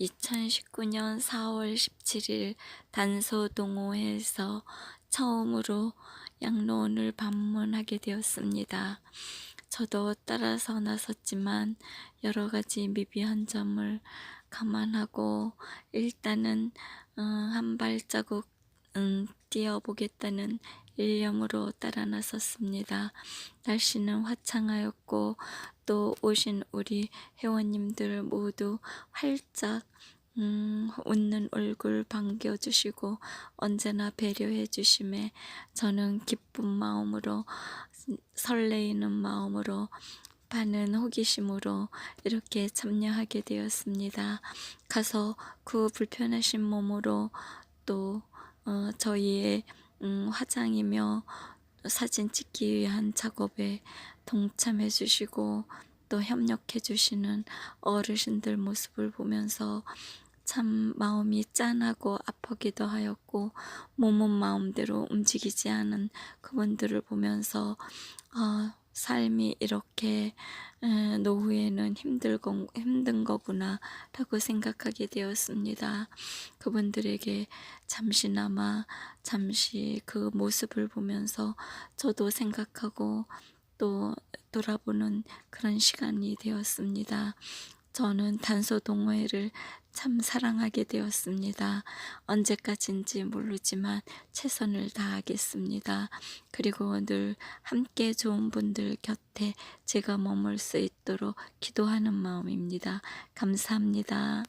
2019년 4월 17일 단소 동호회에서 처음으로 양로원을 방문하게 되었습니다. 저도 따라서 나섰지만 여러 가지 미비한 점을 감안하고 일단은 어, 한 발자국 음, 뛰어보겠다는 일념으로 따라 나섰습니다. 날씨는 화창하였고 또 오신 우리 회원님들 모두 활짝 음, 웃는 얼굴 반겨주시고 언제나 배려해 주심에 저는 기쁜 마음으로 설레이는 마음으로 많은 호기심으로 이렇게 참여하게 되었습니다. 가서 그 불편하신 몸으로 또 어, 저희의 음, 화장이며 사진 찍기 위한 작업에 동참해 주시고 또 협력해 주시는 어르신들 모습을 보면서 참 마음이 짠하고 아프기도 하였고 몸은 마음대로 움직이지 않은 그분들을 보면서 아, 삶이 이렇게 에, 노후에는 힘들고, 힘든 거구나 라고 생각하게 되었습니다. 그분들에게 잠시나마 잠시 그 모습을 보면서 저도 생각하고 또 돌아보는 그런 시간이 되었습니다. 저는 단소 동호회를 참 사랑하게 되었습니다. 언제까지인지 모르지만 최선을 다하겠습니다. 그리고 늘 함께 좋은 분들 곁에 제가 머물 수 있도록 기도하는 마음입니다. 감사합니다.